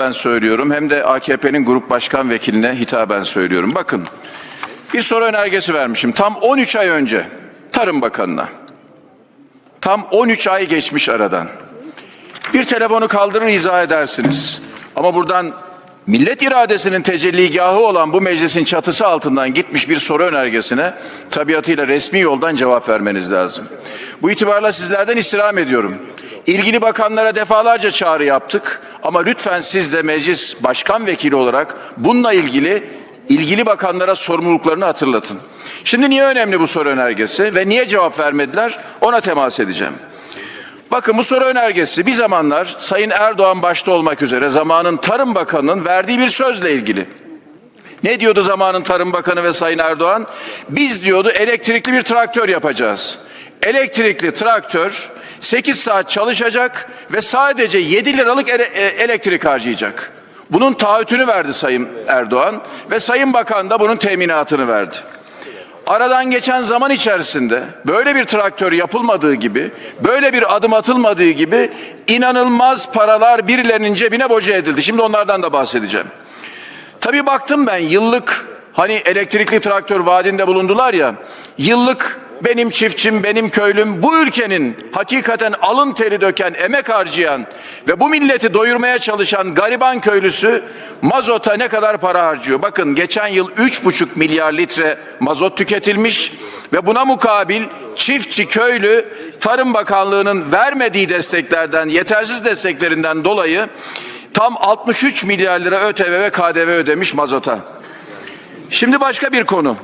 ben söylüyorum hem de AKP'nin grup başkan vekiline hitaben söylüyorum. Bakın bir soru önergesi vermişim tam 13 ay önce Tarım Bakanı'na. Tam 13 ay geçmiş aradan. Bir telefonu kaldırır izah edersiniz. Ama buradan millet iradesinin tecelligahı olan bu meclisin çatısı altından gitmiş bir soru önergesine tabiatıyla resmi yoldan cevap vermeniz lazım. Bu itibarla sizlerden istirham ediyorum. İlgili bakanlara defalarca çağrı yaptık ama lütfen siz de meclis başkan vekili olarak bununla ilgili ilgili bakanlara sorumluluklarını hatırlatın. Şimdi niye önemli bu soru önergesi ve niye cevap vermediler ona temas edeceğim. Bakın bu soru önergesi bir zamanlar Sayın Erdoğan başta olmak üzere zamanın Tarım Bakanı'nın verdiği bir sözle ilgili. Ne diyordu zamanın Tarım Bakanı ve Sayın Erdoğan? Biz diyordu elektrikli bir traktör yapacağız. Elektrikli traktör 8 saat çalışacak ve sadece 7 liralık ele- e, elektrik harcayacak. Bunun taahhütünü verdi Sayın Erdoğan ve Sayın Bakan da bunun teminatını verdi. Aradan geçen zaman içerisinde böyle bir traktör yapılmadığı gibi, böyle bir adım atılmadığı gibi inanılmaz paralar birilerinin cebine boca edildi. Şimdi onlardan da bahsedeceğim. Tabii baktım ben yıllık hani elektrikli traktör vaadinde bulundular ya, yıllık benim çiftçim, benim köylüm, bu ülkenin hakikaten alın teri döken, emek harcayan ve bu milleti doyurmaya çalışan gariban köylüsü mazota ne kadar para harcıyor? Bakın geçen yıl 3,5 milyar litre mazot tüketilmiş ve buna mukabil çiftçi köylü Tarım Bakanlığı'nın vermediği desteklerden, yetersiz desteklerinden dolayı tam 63 milyar lira ÖTV ve KDV ödemiş mazota. Şimdi başka bir konu.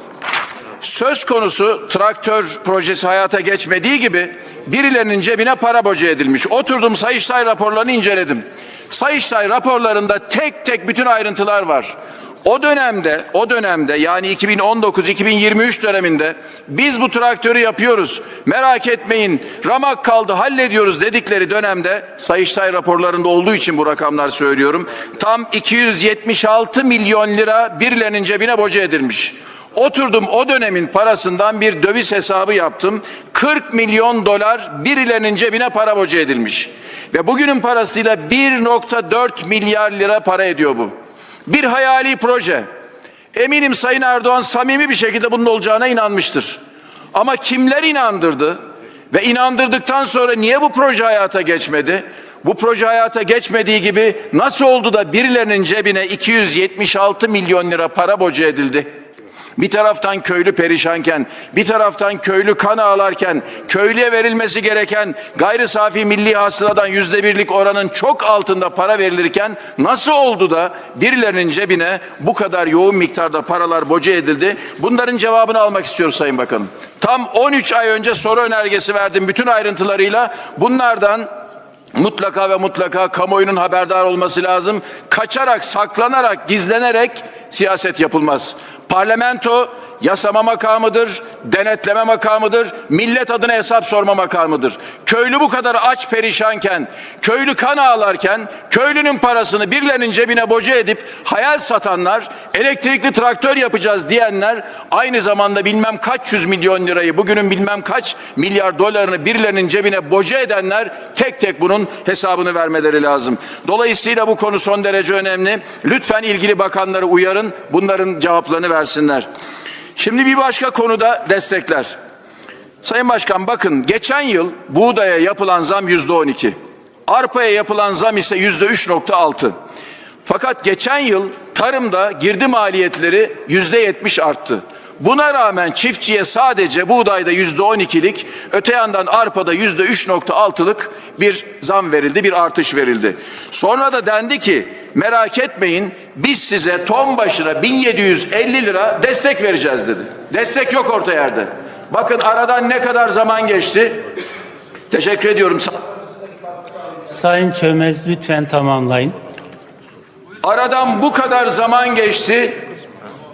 Söz konusu traktör projesi hayata geçmediği gibi birilerinin cebine para boca edilmiş. Oturdum Sayıştay raporlarını inceledim. Sayıştay raporlarında tek tek bütün ayrıntılar var. O dönemde, o dönemde yani 2019-2023 döneminde biz bu traktörü yapıyoruz. Merak etmeyin. Ramak kaldı, hallediyoruz dedikleri dönemde Sayıştay raporlarında olduğu için bu rakamlar söylüyorum. Tam 276 milyon lira birilerinin cebine boca edilmiş. Oturdum o dönemin parasından bir döviz hesabı yaptım. 40 milyon dolar birilerinin cebine para boca edilmiş. Ve bugünün parasıyla 1.4 milyar lira para ediyor bu. Bir hayali proje. Eminim Sayın Erdoğan samimi bir şekilde bunun olacağına inanmıştır. Ama kimler inandırdı ve inandırdıktan sonra niye bu proje hayata geçmedi? Bu proje hayata geçmediği gibi nasıl oldu da birilerinin cebine 276 milyon lira para boca edildi? Bir taraftan köylü perişanken, bir taraftan köylü kan ağlarken, köylüye verilmesi gereken gayri safi milli hasıladan yüzde birlik oranın çok altında para verilirken nasıl oldu da birilerinin cebine bu kadar yoğun miktarda paralar boca edildi? Bunların cevabını almak istiyoruz Sayın Bakanım. Tam 13 ay önce soru önergesi verdim bütün ayrıntılarıyla. Bunlardan mutlaka ve mutlaka kamuoyunun haberdar olması lazım. Kaçarak, saklanarak, gizlenerek siyaset yapılmaz. Parlamento yasama makamıdır, denetleme makamıdır, millet adına hesap sorma makamıdır. Köylü bu kadar aç perişanken, köylü kan ağlarken, köylünün parasını birilerinin cebine boca edip hayal satanlar, elektrikli traktör yapacağız diyenler, aynı zamanda bilmem kaç yüz milyon lirayı, bugünün bilmem kaç milyar dolarını birilerinin cebine boca edenler tek tek bunun hesabını vermeleri lazım. Dolayısıyla bu konu son derece önemli. Lütfen ilgili bakanları uyarın, bunların cevaplarını versinler. Şimdi bir başka konuda destekler. Sayın Başkan bakın geçen yıl buğdaya yapılan zam yüzde on iki. Arpaya yapılan zam ise yüzde üç nokta altı. Fakat geçen yıl tarımda girdi maliyetleri yüzde yetmiş arttı. Buna rağmen çiftçiye sadece buğdayda yüzde on ikilik, öte yandan arpada yüzde üç nokta altılık bir zam verildi, bir artış verildi. Sonra da dendi ki merak etmeyin biz size ton başına 1750 lira destek vereceğiz dedi. Destek yok orta yerde. Bakın aradan ne kadar zaman geçti. Teşekkür ediyorum. Sayın Çömez lütfen tamamlayın. Aradan bu kadar zaman geçti.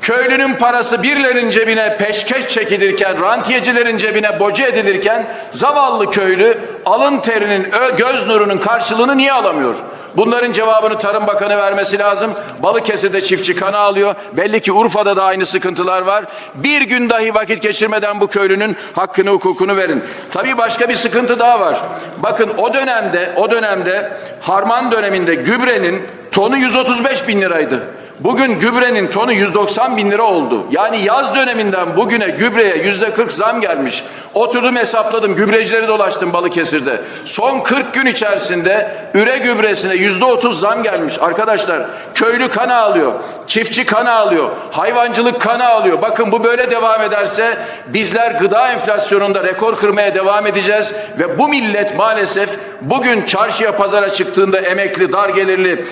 Köylünün parası birilerinin cebine peşkeş çekilirken, rantiyecilerin cebine boca edilirken zavallı köylü alın terinin, göz nurunun karşılığını niye alamıyor? Bunların cevabını Tarım Bakanı vermesi lazım. Balıkesir'de çiftçi kana alıyor. Belli ki Urfa'da da aynı sıkıntılar var. Bir gün dahi vakit geçirmeden bu köylünün hakkını hukukunu verin. Tabii başka bir sıkıntı daha var. Bakın o dönemde o dönemde harman döneminde gübrenin tonu 135 bin liraydı. Bugün gübrenin tonu 190 bin lira oldu. Yani yaz döneminden bugüne gübreye yüzde 40 zam gelmiş. Oturdum hesapladım gübrecileri dolaştım Balıkesir'de. Son 40 gün içerisinde üre gübresine yüzde 30 zam gelmiş. Arkadaşlar köylü kana alıyor. Çiftçi kana alıyor. Hayvancılık kana alıyor. Bakın bu böyle devam ederse bizler gıda enflasyonunda rekor kırmaya devam edeceğiz. Ve bu millet maalesef bugün çarşıya pazara çıktığında emekli dar gelirli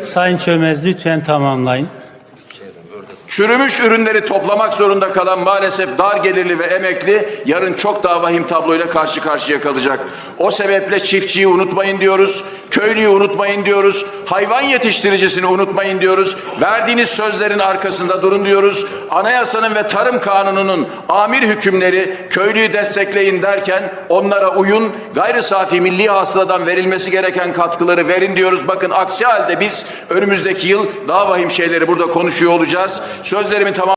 Sayın Çömez lütfen tamamlayın. Çürümüş ürünleri toplamak zorunda kalan maalesef dar gelirli ve emekli yarın çok daha vahim tabloyla karşı karşıya kalacak. O sebeple çiftçiyi unutmayın diyoruz, köylüyü unutmayın diyoruz, hayvan yetiştiricisini unutmayın diyoruz. Verdiğiniz sözlerin arkasında durun diyoruz. Anayasanın ve tarım kanununun amir hükümleri köylüyü destekleyin derken onlara uyun, gayri safi milli hasıladan verilmesi gereken katkıları verin diyoruz. Bakın aksi halde biz önümüzdeki yıl daha vahim şeyleri burada konuşuyor olacağız. Sözlerimin tamam